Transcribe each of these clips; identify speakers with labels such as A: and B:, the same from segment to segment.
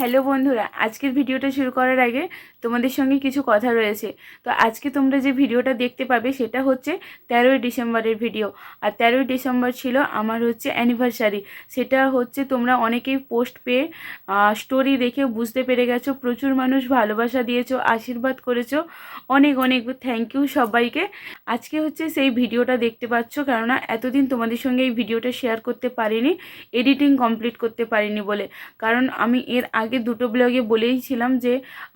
A: Hello বন্ধুরা, আজকের ভিডিওটা শুরু করার আগে তোমাদের সঙ্গে কিছু কথা রয়েছে। তো আজকে তোমরা যে ভিডিওটা দেখতে পাবে সেটা হচ্ছে তেরোই ডিসেম্বরের ভিডিও। আর তেরোই ডিসেম্বর ছিল আমার হচ্ছে অ্যানিভার্সারি সেটা হচ্ছে তোমরা অনেকেই পোস্ট পেয়ে স্টোরি দেখে বুঝতে পেরে গেছো, প্রচুর মানুষ ভালোবাসা দিয়েছ, আশীর্বাদ করেছ। অনেক অনেক থ্যাংক ইউ সবাইকে। আজকে হচ্ছে সেই ভিডিওটা দেখতে পাচ্ছ, কেননা এতদিন তোমাদের সঙ্গে এই ভিডিওটা শেয়ার করতে পারিনি এডিটিং কমপ্লিট করতে পারিনি বলে। কারণ আমি এর আগে দুটো ব্লগে বলেইছিলাম যে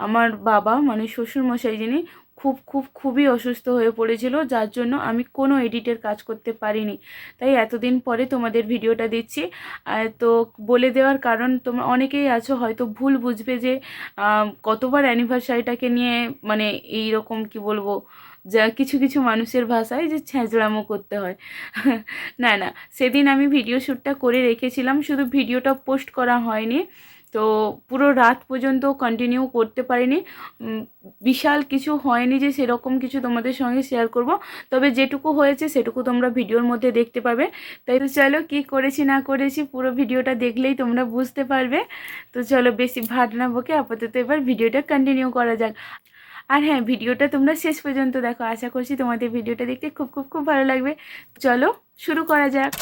A: আমার বাবা মানে শ্বশুরমশাই যিনি, খুব খুব, খুবই অসুস্থ হয়ে পড়েছিল, যার জন্য আমি কোনো এডিটের কাজ করতে পারিনি। তাই এতদিন পরে তোমাদের ভিডিওটা দিচ্ছি তো বলে দেওয়ার কারণ, তোমরা অনেকেই আছো, হয়তো ভুল বুঝবে যে কতবার অ্যানিভার্সারিটাকে নিয়ে মানে এই রকম কি বলব, যা কিছু কিছু মানুষের ভাষায় যে ছ্যাঁচড়ামো করতে হয়। না না, সেদিন আমি ভিডিও শ্যুটটা করে রেখেছিলাম, শুধু ভিডিওটা পোস্ট করা হয়নি। তো পুরো রাত পর্যন্ত কন্টিনিউ করতে পারিনি। বিশাল কিছু হয়নি যে সেরকম কিছু তোমাদের সঙ্গে শেয়ার করব। তবে যেটুকু হয়েছে সেটুকু তোমরা ভিডিওর মধ্যে দেখতে পাবে। তাই তো চলো কী করেছি না করেছি পুরো ভিডিওটা দেখলেই তোমরা বুঝতে পারবে। তো চলো বেশি ভাট না বকে আপাতত এবার ভিডিওটা কন্টিনিউ করা যাক। আর হ্যাঁ ভিডিওটা তোমরা শেষ পর্যন্ত দেখো। আশা করছি তোমাদের ভিডিওটা দেখতে খুব খুব খুব ভালো লাগবে। চলো শুরু করা যাক।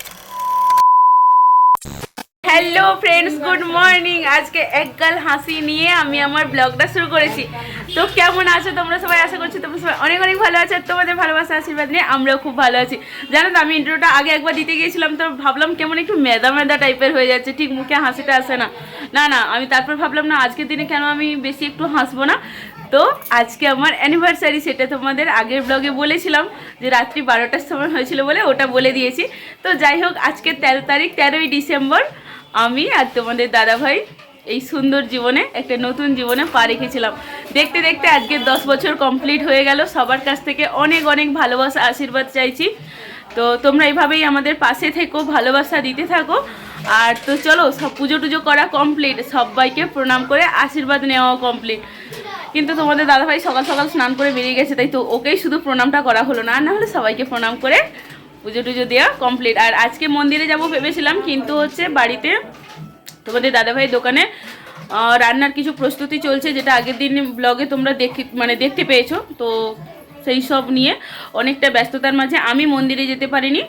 A: হ্যালো ফ্রেন্ডস গুড মর্নিং আজকে একগাল হাসি নিয়ে আমি আমার ব্লগটা শুরু করেছি। তো কেমন আছো? তোমরা সবাই আশা করছি তোমরা সবাই অনেক অনেক ভালো আছো। তোমাদের ভালোবাসা আশীর্বাদ নিয়ে আমরাও খুব ভালো আছি। জানো তো আমি ইন্টারভিউটা আগে একবার দিতে গিয়েছিলাম তো ভাবলাম কেমন একটু মেদা মেদা টাইপের হয়ে যাচ্ছে। ঠিক মুখে হাসিটা আসে না। না না আমি তারপর ভাবলাম না আজকের দিনে কেন আমি বেশি একটু হাসবো না? তো আজকে আমার অ্যানিভার্সারি সেটা তোমাদের আগের ব্লগে বলেছিলাম যে রাত্রি বারোটার সময় হয়েছিল বলে ওটা বলে দিয়েছি। তো যাই হোক আজকে তেরো তারিখ তেরোই ডিসেম্বর। আমি আর তোমাদের দাদাভাই এই সুন্দর জীবনে, একটা নতুন জীবনে পা রেখেছিলাম। দেখতে দেখতে আজকে দশ বছর কমপ্লিট হয়ে গেল। সবার কাছ থেকে অনেক অনেক ভালোবাসা, আশীর্বাদ চাইছি। তো তোমরা এইভাবেই আমাদের পাশে থেকো, ভালোবাসা দিতে থাকো। আর তো চলো, সব পুজো টুজো করা কমপ্লিট সবাইকে প্রণাম করে আশীর্বাদ নেওয়াও কমপ্লিট কিন্তু তোমাদের দাদাভাই সকাল সকাল স্নান করে বেরিয়ে গেছে, তাই তো ওকেই শুধু প্রণামটা করা হলো না। না হলে সবাইকে প্রণাম করে পুজো টুজো দেওয়া কমপ্লিট আর আজকে মন্দিরে যাব ভেবেছিলাম, কিন্তু হচ্ছে বাড়িতে তোমাদের দাদাভাইয়ের দোকানে রান্নার কিছু প্রস্তুতি চলছে যেটা আগের দিন ব্লগে তোমরা দেখি মানে দেখতে পেয়েছ। তো সেই সব নিয়ে অনেকটা ব্যস্ততার মাঝে আমি মন্দিরে যেতে পারিনি।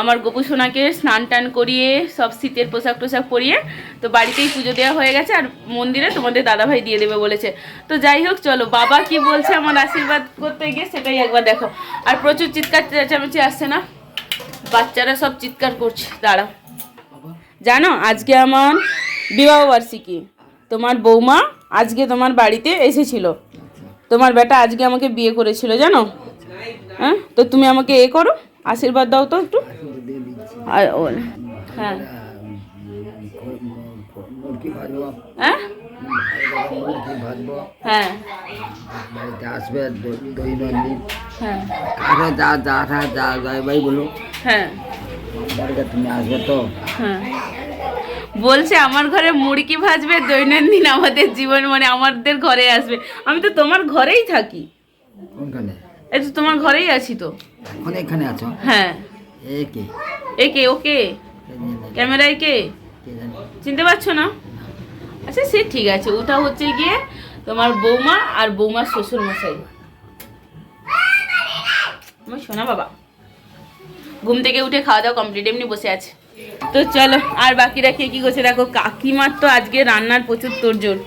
A: আমার গোপু সোনাকে স্নান টান করিয়ে, সব শীতের পোশাক টোশাক পরিয়ে, তো বাড়িতেই পুজো দেওয়া হয়ে গেছে আর মন্দিরে তোমাদের দাদাভাই দিয়ে দেবে বলেছে। তো যাই হোক, চলো, বাবা কি বলছে আমার আশীর্বাদ করতে গিয়ে সেটাই একবার দেখো। আর প্রচুর চিৎকার চেঁচামেচি আসছে না? বাচ্চারা সব চিৎকার করছে। দাঁড়া জানো আজকে আমার বিবাহ বার্ষিকী। তোমার বৌমা আজকে তোমার বাড়িতে এসেছিল। তোমার বেটা আজকে আমাকে বিয়ে করেছিল জানো? হ্যাঁ? তো তুমি আমাকে এ করো আশীর্বাদ দাও তো একটু। হ্যাঁ।
B: মুরগি ভাজবো
A: হ্যাঁ।
B: মুরগি ভাজবো
A: হ্যাঁ।
B: বাড়িতে আসবে দৈনন্দিন
A: হ্যাঁ।
B: কাছে যা যা যা যা ভাই বলো
A: হ্যাঁ
B: বাড়িতে তুমি আসবে তো
A: হ্যাঁ বলছে আমার ঘরে মুড়কি ভাজবে দৈনন্দিন আমাদের জীবন মানে আমাদের ঘরে আসবে। আমি তো তোমার ঘরেই থাকি।
B: কোনখানে
A: এই তো তোমার ঘরেই আছি তো।
B: এখন এখানে আছো?
A: হ্যাঁ।
B: এ কি?
A: এ কে? ওকে ক্যামেরায় কে? চিনতে পারছ না? আচ্ছা সে ঠিক আছে। ওটা হচ্ছে গিয়ে তোমার বৌমা আর বৌমার শ্বশুর মশাই আমার শোনা বাবা। ঘুম থেকে উঠে খাওয়া দাওয়া কমপ্লিট এমনি বসে আছে। তো চলো আর বাকিরা কে কি করছে? দেখো কাকিমার তো আজকে রান্নার প্রচুর তোরজোর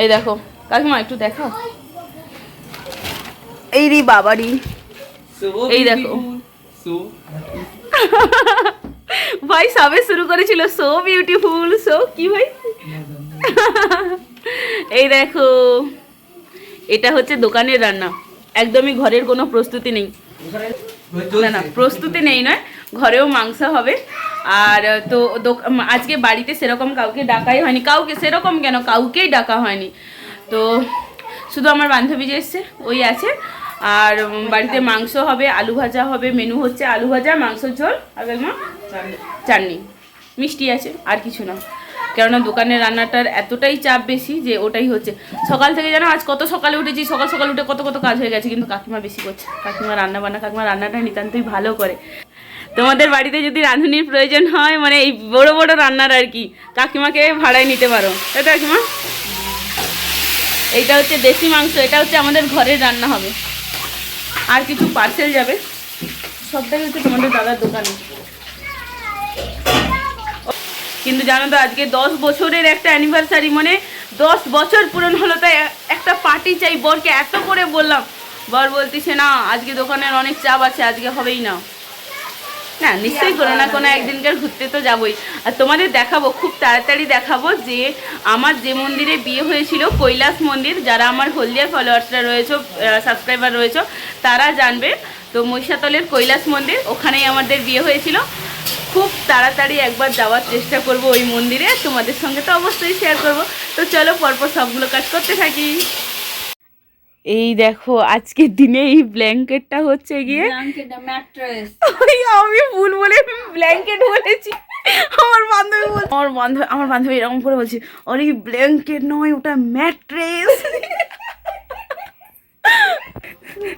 A: এই দেখো কাকিমা একটু দেখাও। এই রে বাবারি। এই দেখো। ভাই সবে শুরু করেছিল। সো বিউটিফুল সো কি ভাই। এই দেখো, এটা হচ্ছে দোকানের রান্না। একদমই ঘরের কোনো প্রস্তুতি নেই। না না, প্রস্তুতি নেই নয়, ঘরেও মাংস হবে। আর তো আজকে বাড়িতে সেরকম কাউকে ডাকাই হয়নি। কাউকে সেরকম কেন? কাউকেই ডাকা হয়নি। তো শুধু আমার বান্ধবী যে এসছে, ওই আছে। আর বাড়িতে মাংস হবে, আলু ভাজা হবে মেনু হচ্ছে আলু ভাজা, মাংসের ঝোল, আর মা চাটনি। মিষ্টি আছে, আর কিছু না। কেননা দোকানের রান্নাটার এতটাই চাপ বেশি যে ওটাই হচ্ছে। সকাল থেকে জানো, আজ কত সকালে উঠেছি, সকাল সকাল উঠে কত কত কাজ হয়ে গেছে, কিন্তু কাকিমা বেশি করছে। কাকিমা রান্না বান্না, কাকিমা রান্নাটা নিতান্তই ভালো করে। তোমাদের বাড়িতে যদি রাঁধুনির প্রয়োজন হয় মানে এই বড় বড় রান্নার আর কি, কাকিমাকে ভাড়ায় নিতে পারো। তাই কাকিমা? এইটা হচ্ছে দেশি মাংস, এটা হচ্ছে আমাদের ঘরের রান্না হবে। আর কিছু পার্সেল যাবে। সবটাই হচ্ছে তোমাদের দাদার দোকানে। কিন্তু জানো তো, আজকে দশ বছরের একটা অ্যানিভার্সারি মানে দশ বছর পূরণ হলো, তাই একটা পার্টি চাই বরকে, এত করে বললাম। বর বলতেছে, না, আজকে দোকানের অনেক চাপ আছে, আজকে হবেই না। না, নিশ্চয়ই কোনো না কোনো একদিনকার ঘুরতে তো যাবই। আর তোমাদের দেখাবো, খুব তাড়াতাড়ি দেখাবো যে আমার যে মন্দিরে বিয়ে হয়েছিল, কৈলাস মন্দির, যারা আমার হলদিয়া ফলোয়ার্সরা রয়েছে সাবস্ক্রাইবার রয়েছে, তারা জানবে। তো মহিষাতলের কৈলাস মন্দির, ওখানেই আমাদের বিয়ে হয়েছিল। খুব তাড়াতাড়ি একবার যাওয়ার চেষ্টা করব ওই মন্দিরে। তোমাদের সঙ্গে তো অবশ্যই শেয়ার করব। তো চলো পরপর সবগুলো কাজ করতে থাকি। এই দেখো আজকের দিনে এই ব্ল্যাঙ্কেটটা হচ্ছে গিয়ে আমি ভুল বলে ব্ল্যাঙ্কেট বলেছি। আমার বান্ধবী বল আমার বান্ধবী আমার বান্ধবী এরকম করে বলছি আরে ব্ল্যাঙ্কেট নয় ওটা ম্যাট্রেস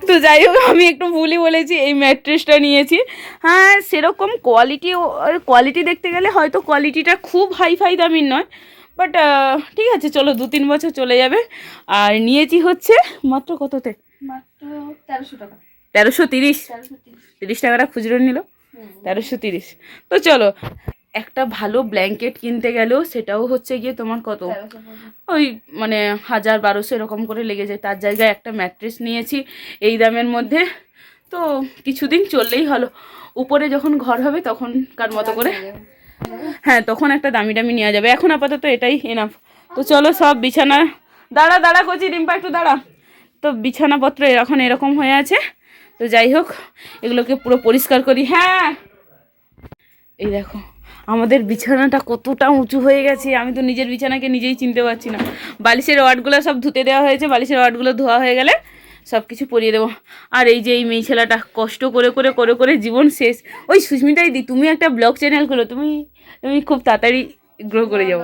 A: তো যাই হোক আমি একটু ভুলই বলেছি এই ম্যাট্রেসটা নিয়েছি। হ্যাঁ সেরকম কোয়ালিটি কোয়ালিটি দেখতে গেলে হয়তো কোয়ালিটিটা খুব হাই ফাই দামির নয়। বাট ঠিক আছে চলো দু তিন বছর চলে যাবে। আর নিয়েছি হচ্ছে মাত্র কততে?
C: মাত্র তেরোশো টাকা।
A: তেরোশো তিরিশ।
C: তিরিশ
A: টাকাটা খুচরো নিল। তেরোশো তিরিশ। তো চলো একটা ভালো ব্ল্যাঙ্কেট কিনতে গেলেও সেটাও হচ্ছে গিয়ে তোমার কত? ওই মানে হাজার বারোশো এরকম করে লেগে যায়। তার জায়গায় একটা ম্যাট্রেস নিয়েছি এই দামের মধ্যে। তো কিছুদিন চললেই হলো। উপরে যখন ঘর হবে তখন কার মতো করে হ্যাঁ তখন একটা দামি দামি নেওয়া যাবে। এখন আপাতত এটাই এনাফ তো চলো সব বিছানা দাঁড়া দাঁড়া করছি রিম্পা একটু দাঁড়া। তো বিছানাপত্র এখন এরকম হয়ে আছে। তো যাই হোক, এগুলোকে পুরো পরিষ্কার করি। হ্যাঁ! এই দেখো, আমাদের বিছানাটা কতটা উঁচু হয়ে গেছে। আমি তো নিজের বিছানাকে নিজেই চিনতে পারছি না। বালিশের ওয়ার্ডগুলো সব ধুতে দেওয়া হয়েছে। বালিশের ওয়ার্ডগুলো ধোয়া হয়ে গেলে সব কিছু পরিয়ে দেবো। আর এই যে এই মেয়ে ছেলেটা কষ্ট করে করে করে করে জীবন শেষ। ওই সুস্মিতাই দি, তুমি একটা ব্লগ চ্যানেল করো তুমি তুমি খুব তাড়াতাড়ি গ্রো করে যাব।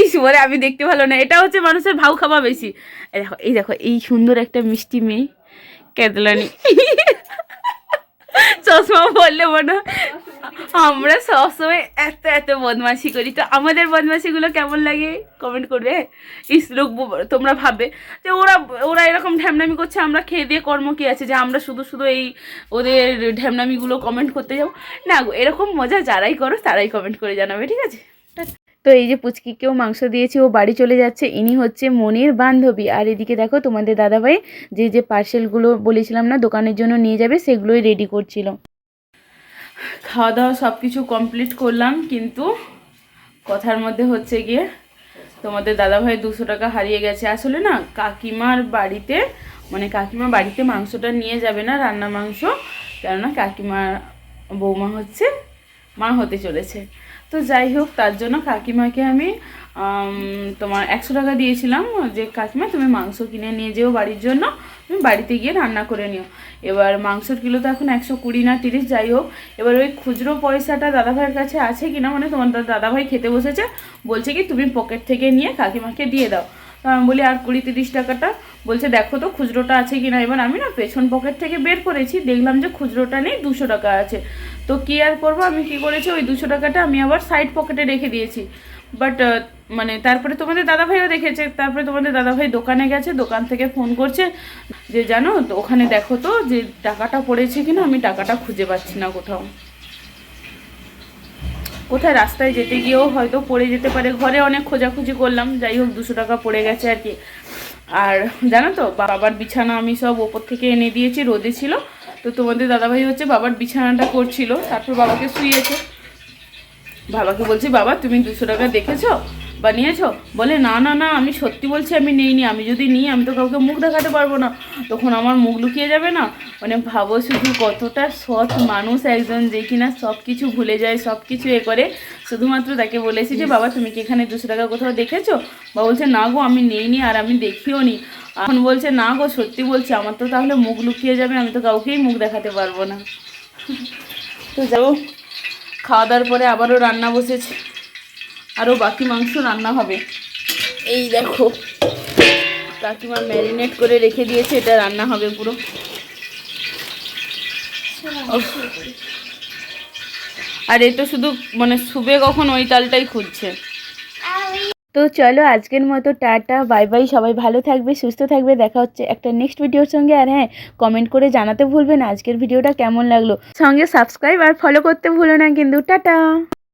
A: ইস বলে আমি দেখতে ভালো না। এটা হচ্ছে মানুষের ভাও খাওয়া বেশি। দেখো, এই দেখো, এই সুন্দর একটা মিষ্টি মেয়ে কেতলানি চশমা পড়লে মনে আমরা সবসময় এত এত বদমাশি করি। তো আমাদের বদমাশিগুলো কেমন লাগে? কমেন্ট করবে। ইস, লোক তোমরা ভাববে যে ওরা ওরা এরকম ঢ্যামনামি করছে, আমরা খেয়ে দিয়ে কর্ম কি আছে? যে আমরা শুধু শুধু এই ওদের ঢ্যামনামিগুলো কমেন্ট করতে যাব। না এরকম মজা যারাই করো, তারাই কমেন্ট করে জানাবে, ঠিক আছে? তো এই যে পুচকিকেও মাংস দিয়েছি, ও বাড়ি চলে যাচ্ছে। ইনি হচ্ছে মনির বান্ধবী। আর এদিকে দেখো তোমাদের দাদাভাই, যে যে পার্সেলগুলো বলেছিলাম না, দোকানের জন্য নিয়ে যাবে, সেগুলোই রেডি করছিল। খাওয়া দাওয়া সব কিছু কমপ্লিট করলাম, কিন্তু কথার মধ্যে হচ্ছে গিয়ে তোমাদের দাদাভাই দুশো টাকা হারিয়ে গেছে। আসলে না, কাকিমার বাড়িতে মানে কাকিমা বাড়িতে মাংসটা নিয়ে যাবে না রান্না মাংস, কেননা কাকিমার বৌমা হচ্ছে, মা হতে চলেছে। তো যাই হোক, তার জন্য কাকিমাকে আমি তোমার একশো টাকা দিয়েছিলাম যে, কাকিমা, তুমি মাংস কিনে নিয়ে যেও বাড়ির জন্য, তুমি বাড়িতে গিয়ে রান্না করে নিও। এবার মাংসর কিলো তো এখন একশো কুড়ি না তিরিশ, যাই হোক। এবার ওই খুচরো পয়সাটা দাদাভাইয়ের কাছে আছে কিনা মানে তোমার দাদাভাই খেতে বসেছে, বলছে কি, তুমি পকেট থেকে নিয়ে কাকিমাকে দিয়ে দাও। তো আমি বলি আর কুড়ি তিরিশ টাকাটা। বলছে, দেখো তো খুচরোটা আছে কি না এবার আমি না পেছন পকেট থেকে বের করেছি, দেখলাম যে খুচরোটা নেই, দুশো টাকা আছে। তো কি আর করব? আমি কি করেছি? ওই দুশো টাকাটা আমি আবার সাইড পকেটে রেখে দিয়েছি। বাট মানে তারপরে তোমাদের দাদাভাইও দেখেছে। তারপরে তোমাদের দাদাভাই দোকানে গেছে, দোকান থেকে ফোন করছে যে, জানো, ওখানে দেখো তো যে টাকাটা পড়েছে কিনা, আমি টাকাটা খুঁজে পাচ্ছি না কোথাও। কোথায় রাস্তায় যেতে গিয়েও হয়তো পড়ে যেতে পারে। ঘরে অনেক খোঁজাখুঁজি করলাম, যাই হোক দুশো টাকা পড়ে গেছে আর কি। আর জানো তো বাবার বিছানা আমি সব ওপর থেকে এনে দিয়েছি, রোদে ছিল। তো তোমাদের দাদাভাই হচ্ছে বাবার বিছানাটা করছিল, তারপর বাবাকে শুয়েছে বাবাকে বলছি, বাবা, তুমি দুশো টাকা দেখেছ? বা নিয়েছো বলে না না না আমি সত্যি বলছি আমি নেইনি আমি যদি নিই আমি তো কাউকে মুখ দেখাতে পারব না। তখন আমার মুখ লুকিয়ে যাবে না? মানে ভাবো শুধু কতটা সৎ মানুষ একজন যে কিনা সব কিছু ভুলে যায় সব কিছু এ করে। শুধুমাত্র তাকে বলেছি যে বাবা তুমি কি এখানে দুশো টাকা কোথাও দেখেছ? বা বলছে না গো আমি নেইনি আর আমি দেখিও নি। এখন বলছে না গো সত্যি বলছি আমার তো তাহলে মুখ লুকিয়ে যাবে আমি তো কাউকেই মুখ দেখাতে পারব না। তো যাব খাওয়া দাওয়ার পরে আবারও রান্না বসেছে। আরও বাকি মাংস রান্না হবে। এই দেখো, কাকিমা ম্যারিনেট করে রেখে দিয়েছে, এটা রান্না হবে পুরো। আর এ তো শুধু মানে শুবে কখন, ওই তালটাই খুঁজছে। তো চলো, আজকের মতো টাটা, বাই বাই, সবাই ভালো থাকবে, সুস্থ থাকবে, দেখা হচ্ছে একটা নেক্সট ভিডিওর সঙ্গে। আর হ্যাঁ কমেন্ট করে জানাতে ভুলবেন আজকের ভিডিওটা কেমন লাগল। সঙ্গে সাবস্ক্রাইব আর ফলো করতে ভুলো না কিন্তু, টাটা!